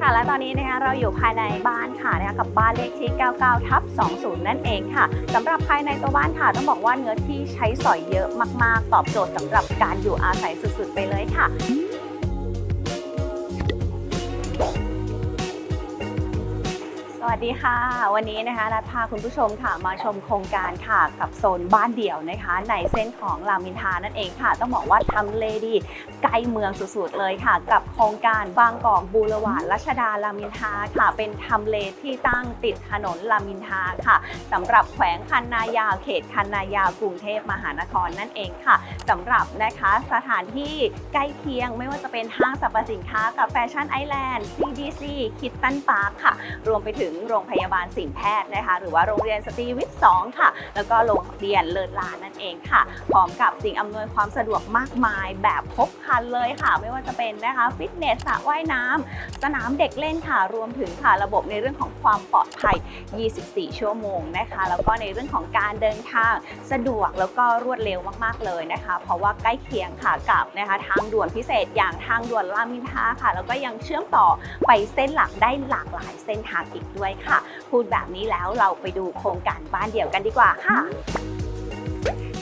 ค่ะและตอนนี้นะคะเราอยู่ภายในบ้านค่ะนะคะกับบ้านเลขที่ 99 ทับ 20 นั่นเองค่ะสำหรับภายในตัวบ้านค่ะต้องบอกว่าเนื้อที่ใช้สอยเยอะมาก ๆ ตอบโจทย์สำหรับการอยู่อาศัยสุด ๆ ไปเลยค่ะ วัสดีค่ะ วันนี้นะคะนัดพาคุณผู้ชมค่ะมาชมโครงการค่ะกับโซนบ้านเดี่ยวนะคะ ในเส้นของรามอินทรานั่นเองค่ะ ต้องบอกว่าทำเลดีใกล้เมืองสุดๆเลยค่ะ กับโครงการบางกอกบูรวาดรัชดารามอินทราค่ะ เป็นทำเลที่ตั้งติดถนนรามอินทราค่ะสำหรับแขวงคันนายาวเขตคันนายาวกรุงเทพมหานครนั่นเองค่ะสำหรับนะคะสถานที่ใกล้เคียงไม่ว่าจะเป็นห้างสรรพสินค้ากับแฟชั่นไอแลนด์ CDC คิตตันพาร์คค่ะ รวมไปถึงโรงพยาบาลสินแพทย์นะคะ หรือว่าโรงเรียนสตรีวิทย์2ค่ะ แล้วก็โรงเรียนเลิศลานั่นเองค่ะ พร้อมกับสิ่งอำนวยความสะดวกมากมายแบบครบครันเลยค่ะ ไม่ว่าจะเป็นนะคะฟิตเนสสระว่ายน้ำสนามเด็กเล่นค่ะ รวมถึงค่ะระบบในเรื่องของความปลอดภัย 24 ชั่วโมงนะคะ แล้วก็ในเรื่องของการเดินทางสะดวกแล้วก็รวดเร็วมากๆเลยนะคะ เพราะว่าใกล้เคียงค่ะกับนะคะทางด่วนพิเศษอย่างทางด่วนรามอินทราค่ะ แล้วก็ยังเชื่อมต่อไปเส้นหลักได้หลากหลายเส้นทางอีกด้วยค่ะ พูดแบบนี้แล้วเราไปดูโครงการบ้านเดี่ยวกันดีกว่าค่ะ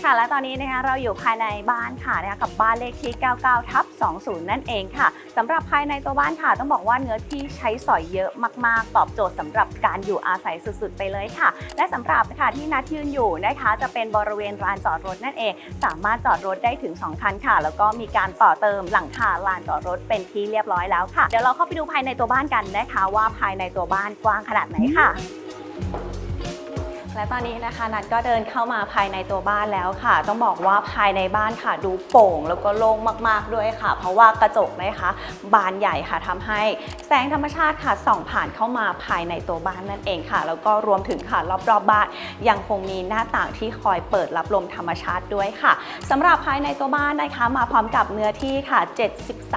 ค่ะ และตอนนี้นะคะเราอยู่ภายในบ้านค่ะนะคะกับบ้านเลขที่ 99 ทับ 20 นั่นเองค่ะสำหรับภายในตัวบ้านค่ะ ต้องบอกว่าเนื้อที่ใช้สอยเยอะมากๆ ตอบโจทย์สำหรับการอยู่อาศัยสุดๆ ไปเลยค่ะ และสำหรับค่ะที่นัดยืนอยู่นะคะจะเป็นบริเวณลานจอดรถนั่นเอง สามารถจอดรถได้ถึง 2 คันค่ะ แล้วก็มีการต่อเติมหลังคาลานจอดรถเป็นที่เรียบร้อยแล้วค่ะ เดี๋ยวเราเข้าไปดูภายในตัวบ้านกันนะคะ ว่าภายในตัวบ้านกว้างขนาดไหนค่ะ และตอนนี้นะคะนัดก็เดินเข้ามาภายในตัวบ้านแล้วค่ะ ต้องบอกว่าภายในบ้านค่ะดูโปร่งแล้วก็โล่งมากๆด้วยค่ะ เพราะว่ากระจกนะคะบานใหญ่ค่ะทำให้แสงธรรมชาติค่ะส่องผ่านเข้ามาภายในตัวบ้านนั่นเองค่ะ แล้วก็รวมถึงค่ะรอบๆบบ้านยังคงมีหน้าต่างที่คอยเปิดรับลมธรรมชาติด้วยค่ะสำหรับภายในตัวบ้านนะคะมาพร้อมกับเนื้อที่ค่ะ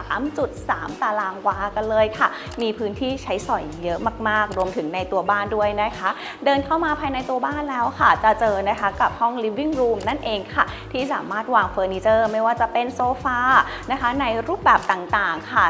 73.3 ตารางวากันเลยค่ะ มีพื้นที่ใช้สอยเยอะมากๆ รวมถึงในตัวบ้านด้วยนะคะ เดินเข้ามาภายในตัวบ้านแล้วค่ะ จะเจอนะคะกับห้อง living room นั่นเองค่ะ ที่สามารถวางเฟอร์นิเจอร์ไม่ว่าจะเป็นโซฟานะคะ ในรูปแบบต่างๆค่ะ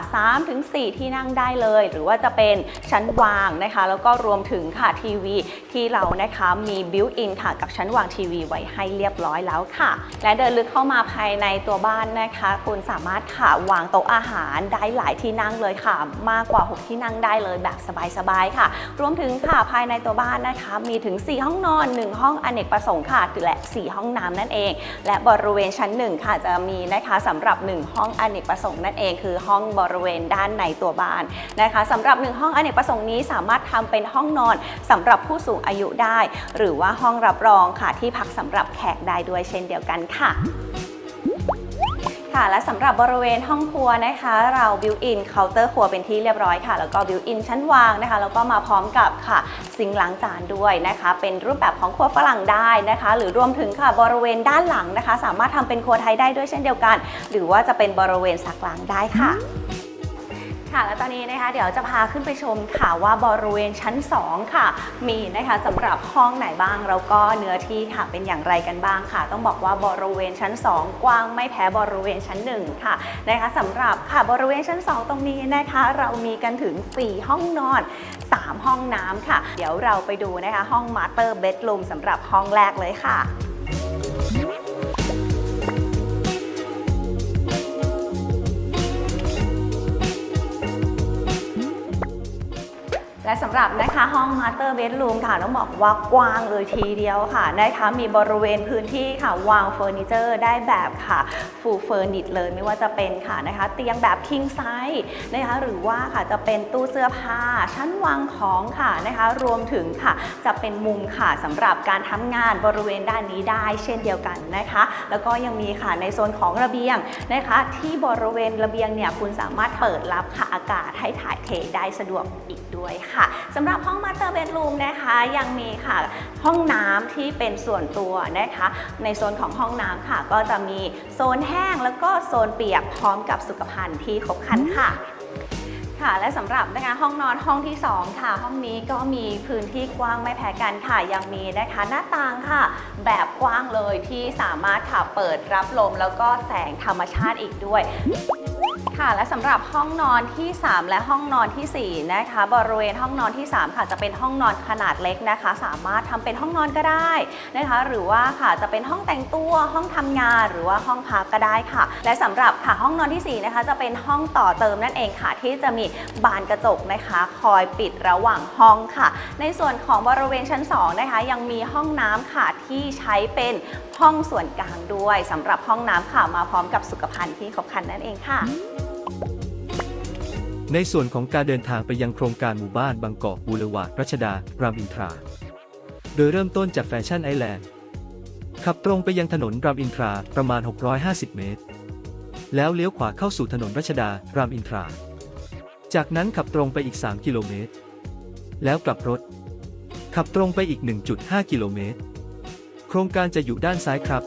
3-4 ที่นั่งได้เลย หรือว่าจะเป็นชั้นวางนะคะ แล้วก็รวมถึงค่ะทีวีที่เรานะคะมีบิวอินค่ะกับชั้นวางทีวีไว้ให้เรียบร้อยแล้วค่ะ และเดินลึกเข้ามาภายในตัวบ้านนะคะ คุณสามารถค่ะวางโต๊ะอาหารได้หลายที่นั่งเลยค่ะ มากกว่า 6 ที่นั่งได้เลยแบบสบายๆค่ะ รวมถึงค่ะภายในตัวบ้านนะคะ มีถึง 4 ห้องนนอน 1 ห้องอเนกประสงค์ค่ะและ 4 ห้องน้ำนั่นเอง และบริเวณชั้น 1 ค่ะจะมีนะคะสำหรับ 1 ห้องอเนกประสงค์นั่นเอง คือห้องบริเวณด้านในตัวบ้านนะคะสำหรับ 1 ห้องอเนกประสงค์นี้สามารถทำเป็นห้องนอนสำหรับผู้สูงอายุได้ หรือว่าห้องรับรองค่ะที่พักสำหรับแขกได้ด้วยเช่นเดียวกันค่ะ ค่ะ และสำหรับบริเวณห้องครัวนะคะ เราบิวอินเคาน์เตอร์ครัวเป็นที่เรียบร้อยค่ะ แล้วก็บิวอินชั้นวางนะคะ แล้วก็มาพร้อมกับค่ะซิงล้างจานด้วยนะคะ เป็นรูปแบบของครัวฝรั่งได้นะคะ หรือรวมถึงค่ะบริเวณด้านหลังนะคะ สามารถทำเป็นครัวไทยได้ด้วยเช่นเดียวกัน หรือว่าจะเป็นบริเวณซักล้างได้ค่ะ ค่ะและตอนนี้นะคะเดี๋ยวจะพาขึ้นไปชมค่ะว่าบริเวณชั้น 2 ค่ะ มีนะคะสำหรับห้องไหนบ้าง แล้วก็เนื้อที่ค่ะเป็นอย่างไรกันบ้างค่ะ ต้องบอกว่าบริเวณชั้น 2 กว้างไม่แพ้บริเวณชั้น 1 ค่ะนะคะสำหรับค่ะบริเวณชั้น 2 ตรงนี้นะคะ เรามีกันถึง 4 ห้องนอน 3 ห้องน้ำค่ะ เดี๋ยวเราไปดูนะคะห้องมาสเตอร์เบดรูมสำหรับห้องแรกเลยค่ะ และสำหรับนะคะห้อง Master Bedroom ค่ะต้องบอกว่ากว้างเลยทีเดียวค่ะนะคะมีบริเวณพื้นที่ค่ะวางเฟอร์นิเจอร์ได้แบบค่ะ full furnish เลยไม่ว่าจะเป็นค่ะนะคะ เตียงแบบ king size นะคะหรือว่าค่ะจะเป็นตู้เสื้อผ้าชั้นวางของค่ะนะคะ รวมถึงค่ะจะเป็นมุมค่ะสำหรับการทำงานบริเวณด้านนี้ได้เช่นเดียวกันนะคะ แล้วก็ยังมีค่ะในโซนของระเบียงนะคะ ที่บริเวณระเบียงเนี่ยคุณสามารถเปิดรับค่ะอากาศให้ถ่ายเทได้สะดวกอีกด้วยค่ะสำหรับห้อง Master Bedroom นะคะยังมีค่ะห้องน้ำที่เป็นส่วนตัวนะคะ ในโซนของห้องน้ำค่ะ ก็จะมีโซนแห้งแล้วก็โซนเปียกพร้อมกับสุขภัณฑ์ที่ครบครันค่ะค่ะและสำหรับนะคะห้องนอนห้องที่ 2 ค่ะ ห้องนี้ก็มีพื้นที่กว้างไม่แพ้กันค่ะ ยังมีนะคะหน้าต่างค่ะ แบบกว้างเลยที่สามารถค่ะเปิดรับลมแล้วก็แสงธรรมชาติอีกด้วย ค่ะ และสำหรับห้องนอนที่ 3 และห้องนอนทีสี่ 4 นะคะ บริเวณห้องนอนที่ 3 ค่ะ จะเป็นห้องนอนขนาดเล็กนะคะ สามารถทำเป็นห้องนอนก็ได้นะคะ หรือว่าค่ะจะเป็นห้องแต่งตัวห้องทำงานหรือว่าห้องพักก็ได้ค่ะ และสำหรับค่ะห้องนอนทีสี่ 4 นะคะ จะเป็นห้องต่อเติมนั่นเองค่ะ ที่จะมีบานกระจกนะคะ คอยปิดระหว่างห้องค่ะ ในส่วนของบริเวณชั้น 2 นะคะ ยังมีห้องน้ำค่ะที่ใช้เป็นห้องส่วนกลางด้วยสำหรับห้องน้ำค่ะมาพร้อมกับสุขภัณฑ์ที่ครบครันนั่นเองค่ะ ในส่วนของการเดินทางไปยังโครงการหมู่บ้านบางกอกบูรวาดรัชดา รามอินทรา โดยเริ่มต้นจากแฟชั่นไอแลนด์ ขับตรงไปยังถนนรามอินทราประมาณ 650 เมตร แล้วเลี้ยวขวาเข้าสู่ถนนรัชดา รามอินทรา จากนั้นขับตรงไปอีก 3 กิโลเมตร แล้วกลับรถ ขับตรงไปอีก 1.5 กิโลเมตร โครงการจะอยู่ด้านซ้ายครับ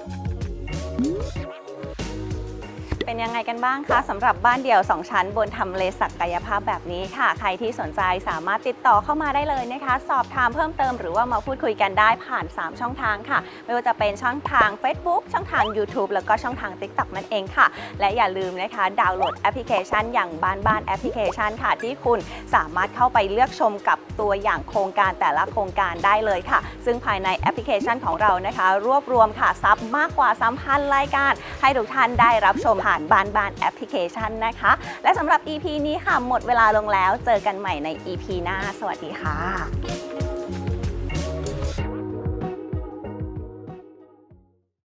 เป็นยังไงกันบ้างคะสำหรับบ้านเดี่ยว 2 ชั้น บนทำเลศักยภาพแบบนี้ค่ะ ใครที่สนใจสามารถติดต่อเข้ามาได้เลยนะคะ สอบถามเพิ่มเติมหรือว่ามาพูดคุยกันได้ผ่าน 3 ช่องทางค่ะ ไม่ว่าจะเป็นช่องทาง Facebook ช่องทาง YouTube แล้วก็ช่องทาง TikTok นั่นเองค่ะ และอย่าลืมนะคะ ดาวน์โหลดแอปพลิเคชัน อย่างบ้านบ้านแอปพลิเคชันค่ะ ที่คุณสามารถเข้าไปเลือกชมกับตัวอย่างโครงการแต่ละโครงการได้เลยค่ะ ซึ่งภายในแอปพลิเคชันของเรานะคะ รวบรวมค่ะซับมากกว่า3,000รายการ ให้ทุกท่านได้รับชมผ่านบ้านบ้านแอปพลิเคชันนะคะ และสำหรับ EP นี้ค่ะหมดเวลาลงแล้ว เจอกันใหม่ใน EP หน้า สวัสดีค่ะ